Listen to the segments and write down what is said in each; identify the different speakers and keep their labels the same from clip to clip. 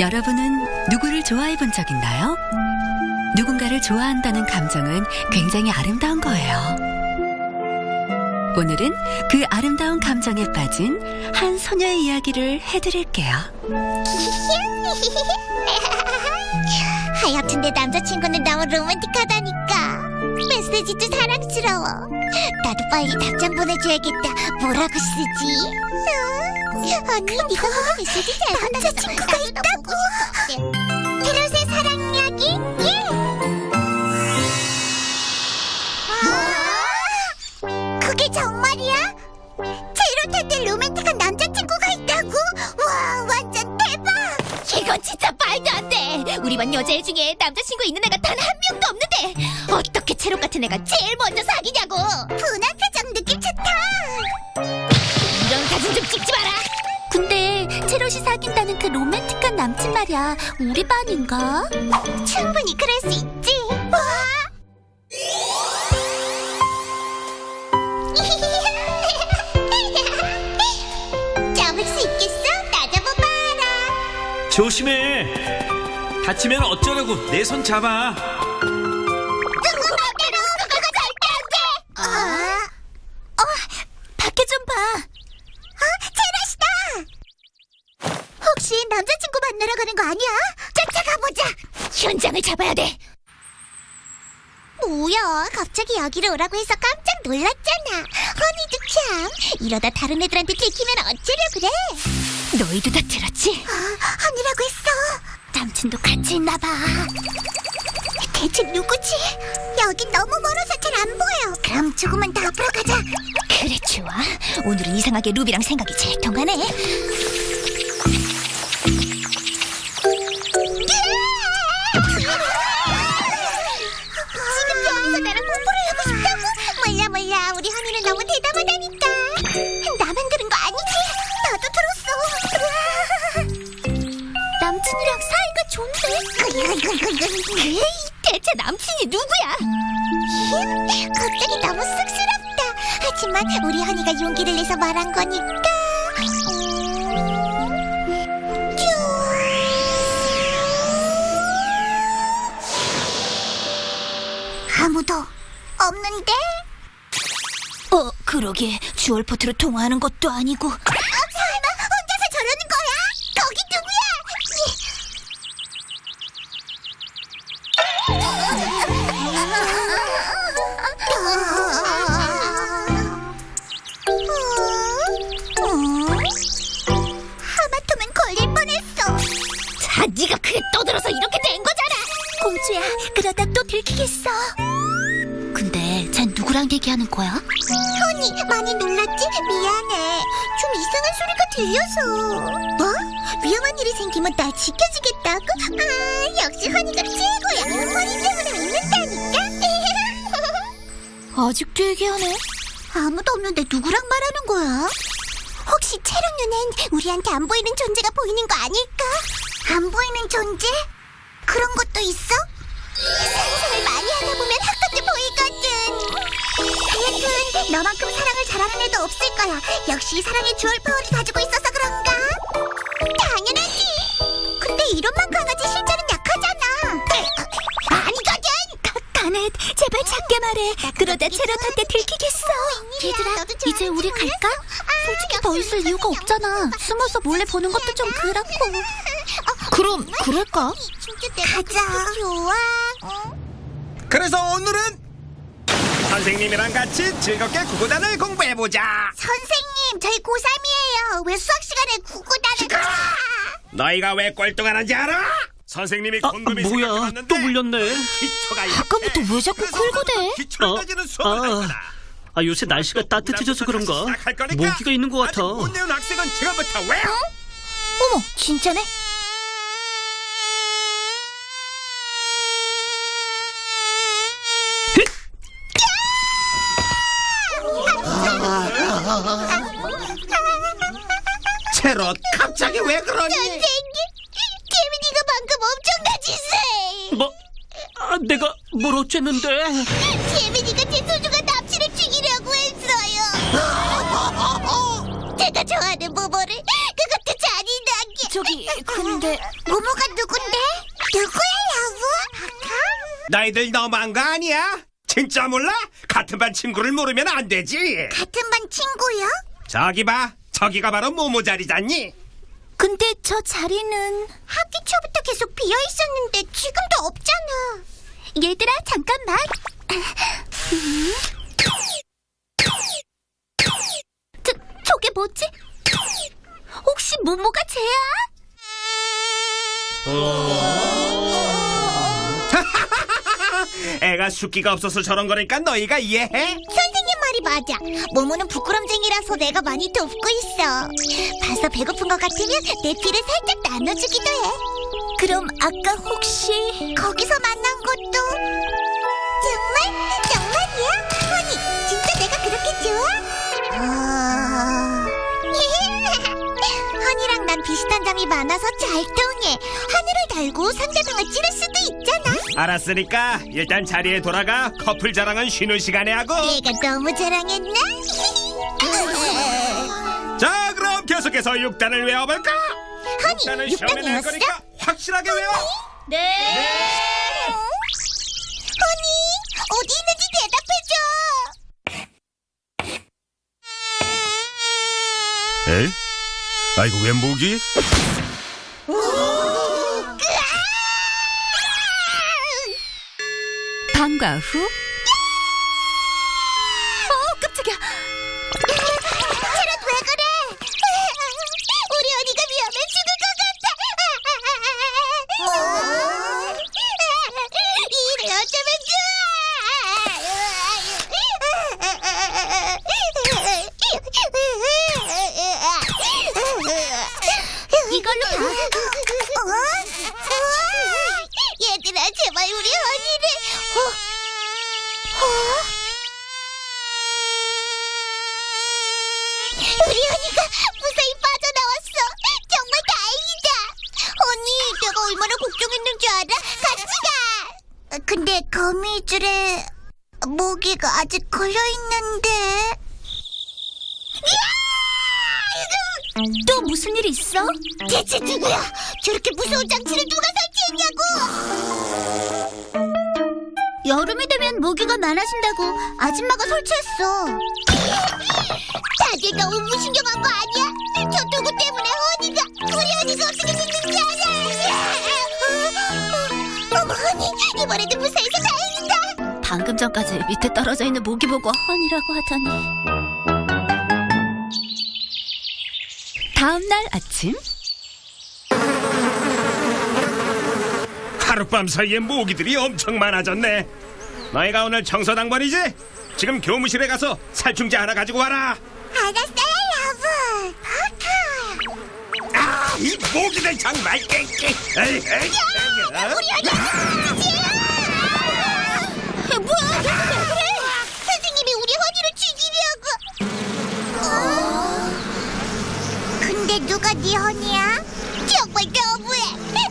Speaker 1: 여러분은 누구를 좋아해 본 적 있나요? 누군가를 좋아한다는 감정은 굉장히 아름다운 거예요. 오늘은 그 아름다운 감정에 빠진 한 소녀의 이야기를 해드릴게요.
Speaker 2: 하여튼 내 남자친구는 너무 로맨틱하다니까 메시지도 사랑스러워 나도 빨리 답장 보내줘야겠다 뭐라고 쓰지? 어, 언니 네가 보낸 메시지 잘 남자친구가 있다고 테롯의 사랑 이야기? 예! 아, 그게 정말이야? 제로한테 로맨틱한 남자친구가 있다고? 와 완전 대박!
Speaker 3: 이건 진짜 말도 안 돼. 우리 반 여자 애 중에 남자친구 있는 애가 단 한 명도 없는데 어떻게 체력 같은 애가 제일 먼저 사귀냐고.
Speaker 2: 분한 표정 느낌 좋다.
Speaker 3: 이런 사진 좀 찍지 마라.
Speaker 4: 근데 체롯이 사귄다는 그 로맨틱한 남친 말이야 우리 반인가?
Speaker 2: 충분히 그럴 수 있지. 와. 잡을 수 있겠어? 나 잡아봐라.
Speaker 5: 조심해. 다치면 어쩌려고 내 손 잡아.
Speaker 2: 쫓아가보자.
Speaker 3: 현장을 잡아야 돼.
Speaker 2: 뭐야 갑자기 여기로 오라고 해서 깜짝 놀랐잖아 허니도 참 이러다 다른 애들한테 들키면 어쩌려 그래
Speaker 3: 너희도 다 들었지?
Speaker 2: 아, 허니라고 했어
Speaker 4: 남친도 같이 있나 봐.
Speaker 2: 대체 누구지? 여기 너무 멀어서 잘 안 보여 그럼 조금만 더 앞으로 가자
Speaker 3: 그래 좋아. 오늘은 이상하게 루비랑 생각이 제일 통하네.
Speaker 2: 몰라 우리 허니는 너무 대담하다니까 나만 들은 거 아니지? 나도 들었어
Speaker 4: 남친이랑 사이가 좋은데?
Speaker 2: 에이,
Speaker 3: 대체 남친이 누구야?
Speaker 2: 갑자기 너무 쑥스럽다. 하지만 우리 허니가 용기를 내서 말한 거니까. 음, 큐. 아무도 없는데?
Speaker 3: 어 그러게 주얼포트로 통화하는 것도 아니고
Speaker 2: 어, 설마 혼자서 저러는 거야? 거기 누구야? 하마터면 걸릴 뻔했어.
Speaker 3: 자 네가 그게 떠들어서 이렇게 된 거잖아.
Speaker 4: 공주야 그러다 또 들키겠어. 근데 쟨 누구랑 얘기하는 거야?
Speaker 2: 현이 많이 놀랐지? 미안해. 좀 이상한 소리가 들려서. 뭐? 위험한 일이 생기면 날 지켜주겠다고? 아, 역시 허니가 최고야. 허니 때문에 믿는다니까.
Speaker 4: 아직도 얘기하네.
Speaker 2: 아무도 없는데 누구랑 말하는 거야? 혹시 체력 눈엔 우리한테 안 보이는 존재가 보이는 거 아닐까? 안 보이는 존재? 그런 것도 있어? 상상을 많이 하다 보면 학교도 보이거든. 하여튼 너만큼 사랑을 잘하는 애도 없을 거야. 역시 사랑의 주얼 파워를 가지고 있어서 그런가? 당연하지. 근데 이런만 강하지 실제는 약하잖아. 아니거든.
Speaker 4: 가넷 제발 작게 말해. 그러다
Speaker 2: 거기
Speaker 4: 체롯한테 들키겠어. 얘들아
Speaker 2: 너도
Speaker 4: 이제 우리
Speaker 2: 거
Speaker 4: 갈까?
Speaker 2: 아,
Speaker 4: 솔직히 더 있을 이유가 없잖아. 숨어서 몰래 보는 것도 좀 그렇고.
Speaker 3: 그럼 그럴까?
Speaker 2: 가자. 좋아.
Speaker 6: 그래서 오늘은 선생님이랑 같이 즐겁게 구구단을 공부해보자.
Speaker 2: 선생님, 저희 고3이에요. 왜 수학 시간에 구구단을
Speaker 6: 너희가 왜 꼴등하는지 알아? 선생님이
Speaker 5: 아,
Speaker 6: 곰곰이
Speaker 5: 뭐야?
Speaker 6: 생각해봤는데
Speaker 5: 또 물렸네.
Speaker 6: 기초가
Speaker 3: 아까부터 왜 자꾸 긁어대?
Speaker 6: 기초를
Speaker 5: 어?
Speaker 6: 따지는 수업을 할
Speaker 5: 아,
Speaker 6: 거다.
Speaker 5: 아, 요새 날씨가 따뜻해져서 그런가?
Speaker 6: 시작할 거니까
Speaker 5: 모기가 있는 것 같아.
Speaker 6: 아직 못 내온 학생은 지금부터 외워.
Speaker 3: 어머 진짜네?
Speaker 6: 채롯 갑자기 왜 그러니?
Speaker 2: 선생님, 재민이가 방금 엄청난 짓을.
Speaker 5: 뭐? 아, 내가 뭘 어쨌는데?
Speaker 2: 재민이가 제 소중한 남친을 죽이려고 했어요. 제가 좋아하는 모모를 그것도 잔인하게.
Speaker 4: 저기 근데
Speaker 2: 모모가 누군데? 누구야, 여보? 아까?
Speaker 6: 너희들 너무한 거 아니야? 진짜 몰라? 같은 반 친구를 모르면 안 되지.
Speaker 2: 같은 반 친구요?
Speaker 6: 저기 봐. 저기가 바로 모모 자리잖니.
Speaker 4: 근데 저 자리는
Speaker 2: 학기 초부터 계속 비어 있었는데 지금도 없잖아.
Speaker 4: 얘들아 잠깐만. 저 저게 뭐지? 혹시 모모가 쟤야?
Speaker 6: 애가 숫기가 없어서 저런 거니까 너희가 이해해?
Speaker 2: 맞아. 모모는 부끄럼쟁이라서 내가 많이 돕고 있어. 봐서 배고픈 것 같으면 내 피를 살짝 나눠주기도 해.
Speaker 4: 그럼 아까 혹시
Speaker 2: 거기서 만난 것도 정말 정말이야? 허니, 진짜 내가 그렇게 좋아? 비슷한 점이 많아서 잘 통해. 하늘을 달고 상대방을 찌를 수도 있잖아.
Speaker 6: 알았으니까 일단 자리에 돌아가 커플 자랑은 쉬는 시간에 하고.
Speaker 2: 내가 너무 자랑했나?
Speaker 6: 자, 그럼 계속해서 6단을 외워볼까?
Speaker 2: 허니,
Speaker 6: 6단은 시험에 낼
Speaker 2: 육단이었어?
Speaker 6: 거니까 확실하게 외워.
Speaker 4: 네.
Speaker 2: 허니, 어디 있는지 대답해줘.
Speaker 6: 에? 아이고 웬 모기?
Speaker 1: 방과 후
Speaker 2: 모기가 아직 걸려 있는데.
Speaker 4: 또 무슨 일 있어?
Speaker 2: 대체 누구야? 저렇게 무서운 장치를 누가 설치했냐고?
Speaker 4: 여름이 되면 모기가 많아진다고 아줌마가 설치했어.
Speaker 2: 다들 너무 무신경한 거 아니야? 저 누구 때문에 허니가 우리 허니가 어떻게 됐는지 알아? 어머 허니 이번에도 무사해서 다행이다.
Speaker 4: 방금 전까지 밑에 떨어져 있는 모기 보고 헌이라고 하더니
Speaker 1: 다음 날 아침
Speaker 6: 하룻밤 사이에 모기들이 엄청 많아졌네. 너희가 오늘 청소 당번이지? 지금 교무실에 가서 살충제 하나 가지고 와라.
Speaker 2: 알았어요 여보.
Speaker 6: 아, 이 모기들 정말. 에이, 에이, 에이.
Speaker 2: 뭐야? 왜 그래? 선생님이 우리 허니를 죽이려고. 어? 근데 누가 네 허니야? 정말 너무해.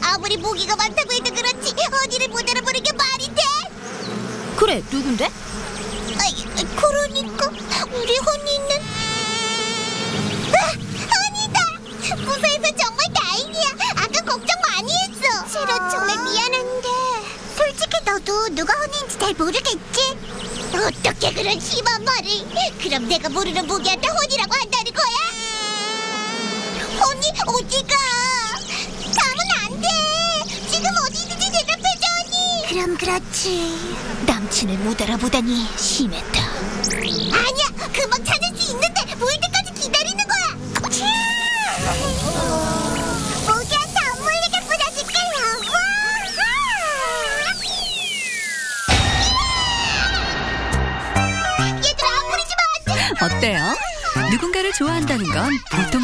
Speaker 2: 아무리 모기가 많다고 해도 그렇지 허니를 못 알아보는 게 말이 돼?
Speaker 4: 그래 누군데?
Speaker 2: 아이, 그러니까 우리 허니는 너도 누가 허니인지 잘 모르겠지? 어떻게 그런 심한 말을? 그럼 내가 모르는 모기한테 허니라고 한다는 거야? 허니 어디가? 가면 안 돼. 지금 어디 있는지 대답해줘 허니. 그럼 그렇지.
Speaker 4: 남친을 못 알아보다니 심했다.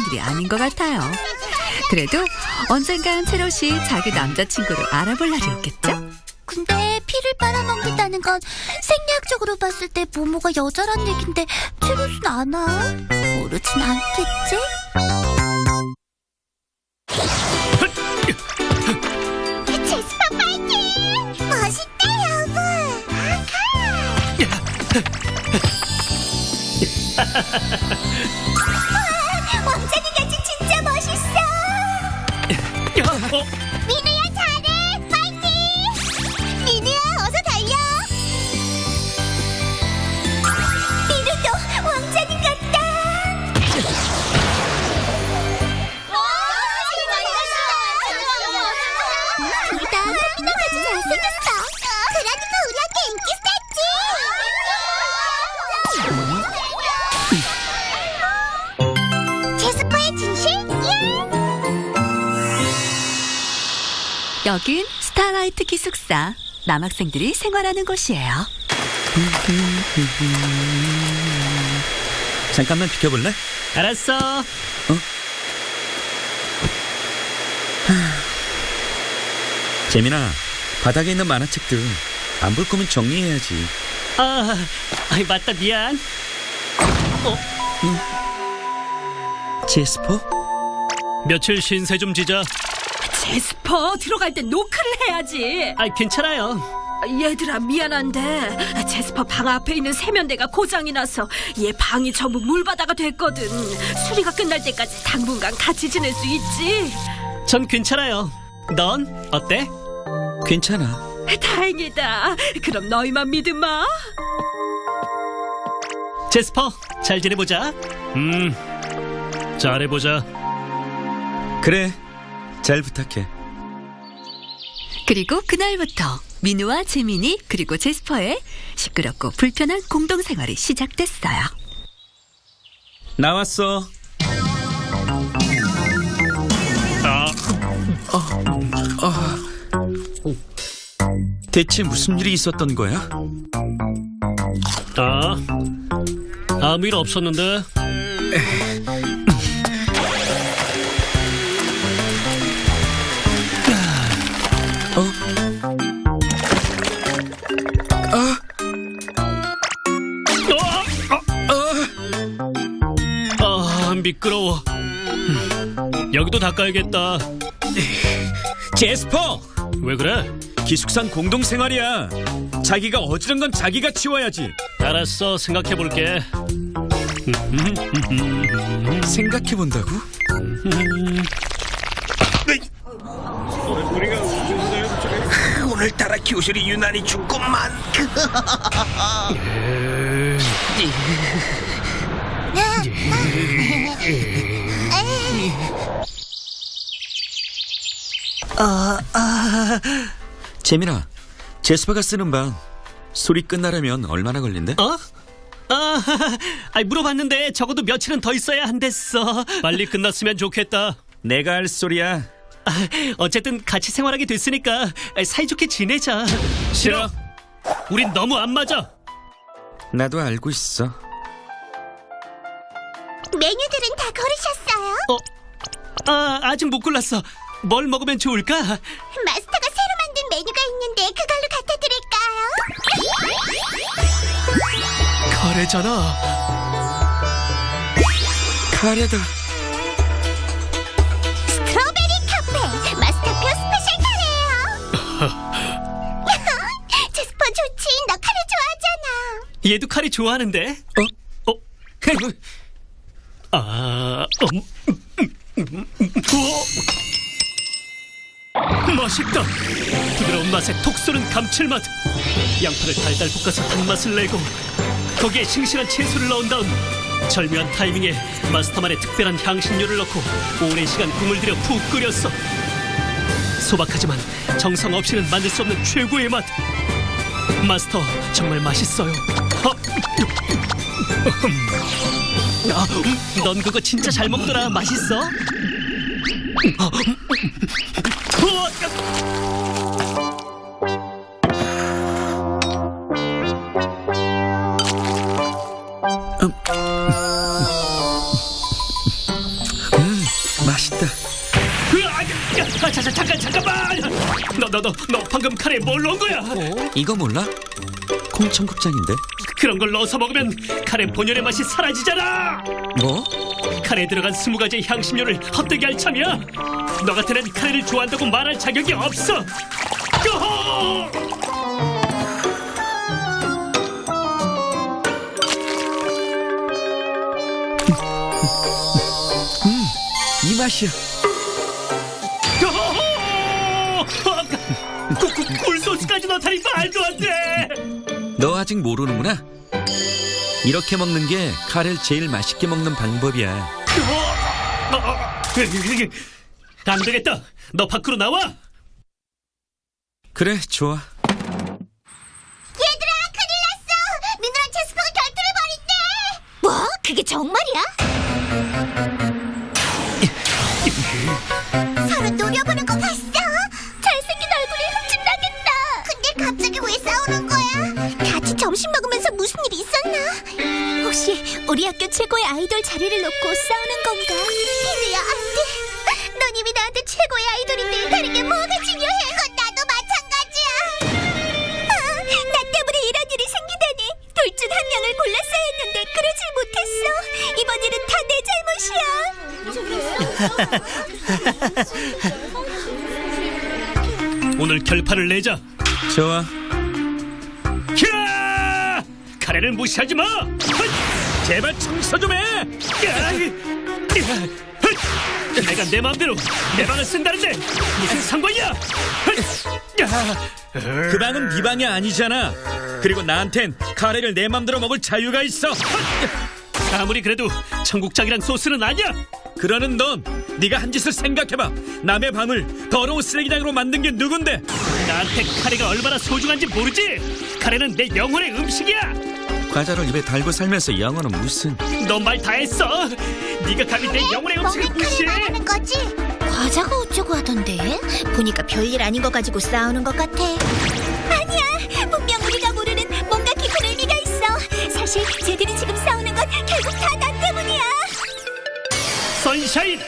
Speaker 1: 일이 아닌 것 같아요. 그래도 언젠간 채롯이 자기 남자친구를 알아볼 날이 오겠죠?
Speaker 4: 근데 피를 빨아먹는다는 건 생리학적으로 봤을 때 모모가 여자란 얘긴데 체롯은 아나? 모르진 않겠지?
Speaker 2: 제스파 파이팅! 멋있다, 여보. 와, 왕자님 같이 진짜 멋있어.
Speaker 5: 어?
Speaker 1: 여긴 스타라이트 기숙사. 남학생들이 생활하는 곳이에요.
Speaker 5: 잠깐만 비켜볼래? 알았어.
Speaker 7: 재민아, 바닥에 있는 만화책들 안 볼 거면 정리해야지.
Speaker 5: 아, 아이 맞다 미안.
Speaker 7: 제스퍼?
Speaker 5: 며칠 신세 좀 지자.
Speaker 8: 제스퍼 들어갈 때 노크를 해야지.
Speaker 5: 아, 괜찮아요.
Speaker 8: 얘들아 미안한데 제스퍼 방 앞에 있는 세면대가 고장이 나서 얘 방이 전부 물바다가 됐거든. 수리가 끝날 때까지 당분간 같이 지낼 수 있지.
Speaker 5: 전 괜찮아요. 넌 어때?
Speaker 7: 괜찮아.
Speaker 8: 다행이다. 그럼 너희만 믿으마.
Speaker 5: 제스퍼, 잘 지내보자. 음, 잘해보자.
Speaker 7: 그래, 잘 부탁해.
Speaker 1: 그리고 그날부터 민우와 재민이 그리고 제스퍼의 시끄럽고 불편한 공동생활이 시작됐어요.
Speaker 7: 나왔어. 대체 무슨 일이 있었던 거야?
Speaker 5: 아, 아무 일 없었는데. 아, 미끄러워. 음, 여기도 닦아야겠다.
Speaker 7: 제스퍼!
Speaker 5: 왜 그래?
Speaker 7: 기숙산 공동생활이야. 자기가 어지른 건 자기가 치워야지.
Speaker 5: 알았어, 생각해볼게.
Speaker 7: 생각해본다고? 오늘따라 교실이 유난히 춥구만. 재민아, 제스퍼가 쓰는 방 소리 끝나려면 얼마나 걸린대?
Speaker 5: 어? 아, 아이, 물어봤는데 적어도 며칠은 더 있어야 한댔어. 빨리 끝났으면 좋겠다.
Speaker 7: 내가 할 소리야.
Speaker 5: 아, 어쨌든 같이 생활하게 됐으니까 사이좋게 지내자. 싫어. 우린 너무 안 맞아.
Speaker 7: 나도 알고 있어.
Speaker 2: 메뉴들은 다 고르셨어요?
Speaker 5: 어? 아, 아직 못 골랐어. 뭘 먹으면 좋을까?
Speaker 2: 마스터가 새로 만든 메뉴가 있는데 그걸로 갖다 드릴까요?
Speaker 5: 카레잖아.
Speaker 7: 카레다.
Speaker 2: 스트로베리 카페 마스터표 스페셜 카레예요. 제스퍼 좋지? 너 카레 좋아하잖아.
Speaker 5: 얘도 카레 좋아하는데. 어? 어? 아, 음, 음, 음, 음, 우와. 맛있다. 부드러운 맛에 톡 쏘는 감칠맛. 양파를 달달 볶아서 단맛을 내고 거기에 싱싱한 채소를 넣은 다음 절묘한 타이밍에 마스터만의 특별한 향신료를 넣고 오랜 시간 국을 들여 푹 끓였어. 소박하지만 정성 없이는 만들 수 없는 최고의 맛. 마스터 정말 맛있어요. 어? 아, 음, 넌 그거 진짜 잘 먹더라. 맛있어? 어, 음, 우와,
Speaker 7: 맛있다.
Speaker 5: 으아, 야, 아, 자, 자, 잠깐, 잠깐만. 너, 너, 너, 너 방금 카레 뭘 넣은 거야?
Speaker 7: 이거 몰라? 콩 청국장인데.
Speaker 5: 그런 걸 넣어서 먹으면 카레 본연의 맛이 사라지잖아.
Speaker 7: 뭐?
Speaker 5: 카레에 들어간 스무 가지의 향신료를 헛되게 할 참이야. 너 같은 애는 카레를 좋아한다고 말할 자격이 없어. 요호!
Speaker 7: 이 맛이야.
Speaker 5: 요호! 어, 구, 구, 굴소스까지 넣다니 말도 안 돼.
Speaker 7: 너 아직 모르는구나. 이렇게 먹는 게 카레를 제일 맛있게 먹는 방법이야.
Speaker 5: 안 되겠다. 너 밖으로 나와.
Speaker 7: 그래, 좋아.
Speaker 2: 얘들아, 큰일 났어! 민우랑 제스퍼가 결투를 벌인대!
Speaker 3: 뭐? 그게 정말이야?
Speaker 2: 서로 노려보는 거 봤어? 점심 먹으면서 무슨 일이 있었나? 혹시 우리 학교 최고의 아이돌 자리를 놓고 싸우는 건가? 비비야, 안 돼! 넌 이미 나한테 최고의 아이돌인데 다른 게 뭐가 중요해? 그건 나도 마찬가지야! 아, 나 때문에 이런 일이 생기다니! 둘 중 한 명을 골랐어야 했는데 그러질 못했어!
Speaker 5: 오늘 결판을 내자.
Speaker 7: 좋아.
Speaker 5: 야! 카레를 무시하지 마. 헛! 제발 청소 좀 해. 야! 헛! 내가 내 마음대로 내 방을 쓴다는데 무슨 상관이야? 헛! 야!
Speaker 7: 그 방은 네 방이 아니잖아. 그리고 나한텐 카레를 내 맘대로 먹을 자유가 있어.
Speaker 5: 아무리 그래도 청국장이랑 소스는 아니야.
Speaker 7: 그러는 넌 네가 한 짓을 생각해봐. 남의 방을 더러운 쓰레기장으로 만든 게 누군데?
Speaker 5: 나한테 카레가 얼마나 소중한지 모르지? 카레는 내 영혼의 음식이야.
Speaker 7: 과자를 입에 달고 살면서 영어는 무슨?
Speaker 5: 넌 말 다 했어. 네가 감히 내 영혼의 음식을 무시해?
Speaker 2: 말하는 거지?
Speaker 3: 과자가 어쩌고 하던데? 보니까 별일 아닌 거 가지고 싸우는 것 같아.
Speaker 2: 아니야! 분명 우리가 모르는 뭔가 깊은 의미가 있어! 사실 쟤들이 지금 싸우는 건 결국 다 나 때문이야!
Speaker 5: 선샤인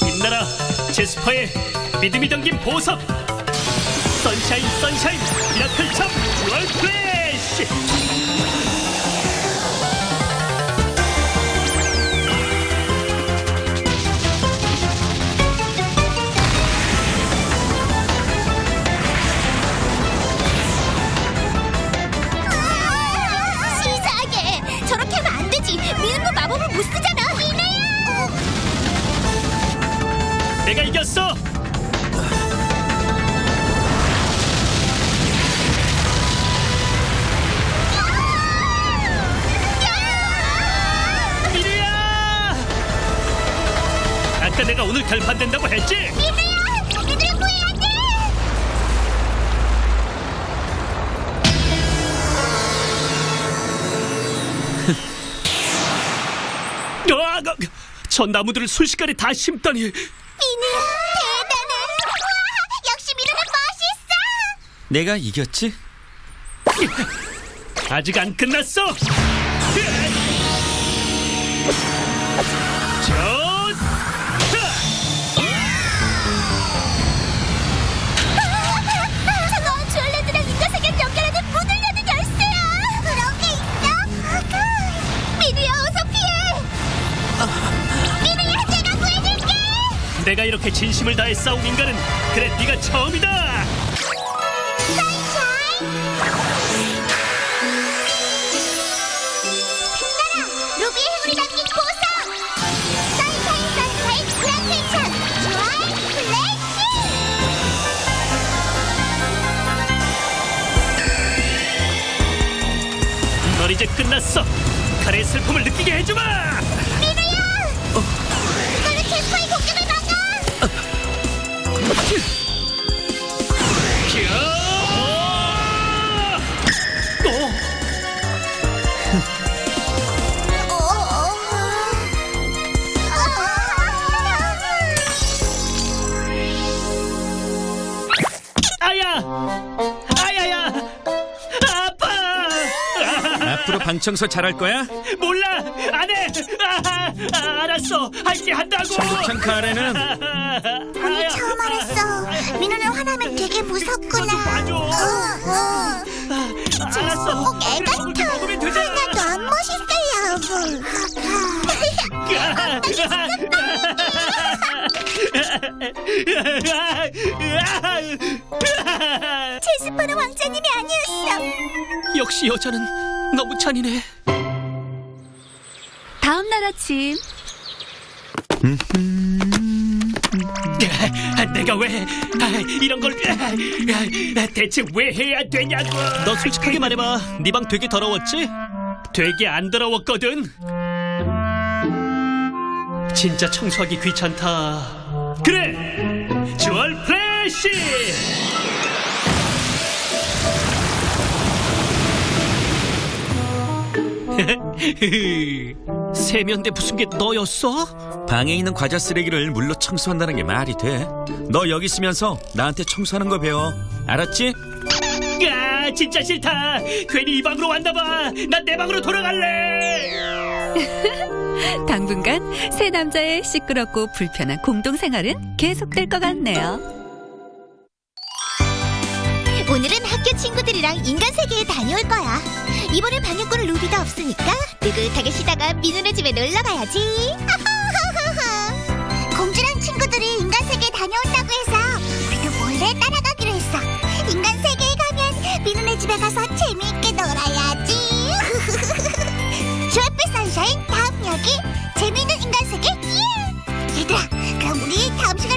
Speaker 5: 빛나라 제스퍼의 믿음이 담긴 보석 선샤인 선샤인 미라클 참 듀얼 플래시
Speaker 2: 시사하게! 저렇게 하면 안 되지! 거 마법을 못 쓰잖아! 미네야!
Speaker 5: 내가 이겼어 내가 오늘 결판된다고 했지?
Speaker 2: 구해야 돼!
Speaker 5: 아, 그, 저 나무들을 순식간에 다 심다니
Speaker 2: 미네야! 대단해! 우와! 역시 미르는 멋있어!
Speaker 7: 내가 이겼지?
Speaker 5: 아직 안 끝났어. 내가 이렇게 진심을 다해 싸운 인간은 그래 네가 처음이다. 이제 끝났어. 카레의 슬픔을 느끼게 해주마. 아야! 아야야! 아파!
Speaker 7: 앞으로 방 청소 잘할 거야?
Speaker 5: 몰라! 안 해! 아, 아, 알았어! 할게 한다고!
Speaker 7: 청국장 카레는
Speaker 2: 오늘 처음 알았어. 민호는 화나면 되게 무섭구나.
Speaker 5: 봐줘.
Speaker 2: 어, 어.
Speaker 5: 알았어!
Speaker 2: 꼭애
Speaker 5: 먹을 게
Speaker 2: 같아.
Speaker 5: 먹으면 되잖아!
Speaker 2: 하나도 안 멋있어요. 제스퍼는 왕자님이 아니었어.
Speaker 5: 역시 여자는 너무 잔인해.
Speaker 1: 다음 날 아침
Speaker 5: 내가 왜 아, 이런 걸 아, 대체 왜 해야 되냐고. 너 솔직하게 말해봐. 네 방 되게 더러웠지? 되게 안 더러웠거든. 진짜 청소하기 귀찮다. 그래 주얼 프레쉬 세면대 부순 게 너였어?
Speaker 7: 방에 있는 과자 쓰레기를 물로 청소한다는 게 말이 돼? 너 여기 있으면서 나한테 청소하는 거 배워. 알았지?
Speaker 5: 야 진짜 싫다 괜히 이 방으로 왔나 봐 난 내 방으로 돌아갈래
Speaker 1: 당분간 세 남자의 시끄럽고 불편한 공동생활은 계속될 것 같네요.
Speaker 2: 오늘은 학교 친구들이랑 인간 세계에 다녀올 거야. 이번엔 방역꾼 루비가 없으니까 느긋하게 쉬다가 민우네 집에 놀러 가야지. 공주랑 친구들이 인간 세계에 다녀온다고 해서 우리도 몰래 따라가기로 했어. 인간 세계에 가면 민우네 집에 가서 재미있게 놀아야지. 주얼빛 선샤인 다음 이야기 재미있는 인간 세계 예! 얘들아 그럼 우리 다음 시간.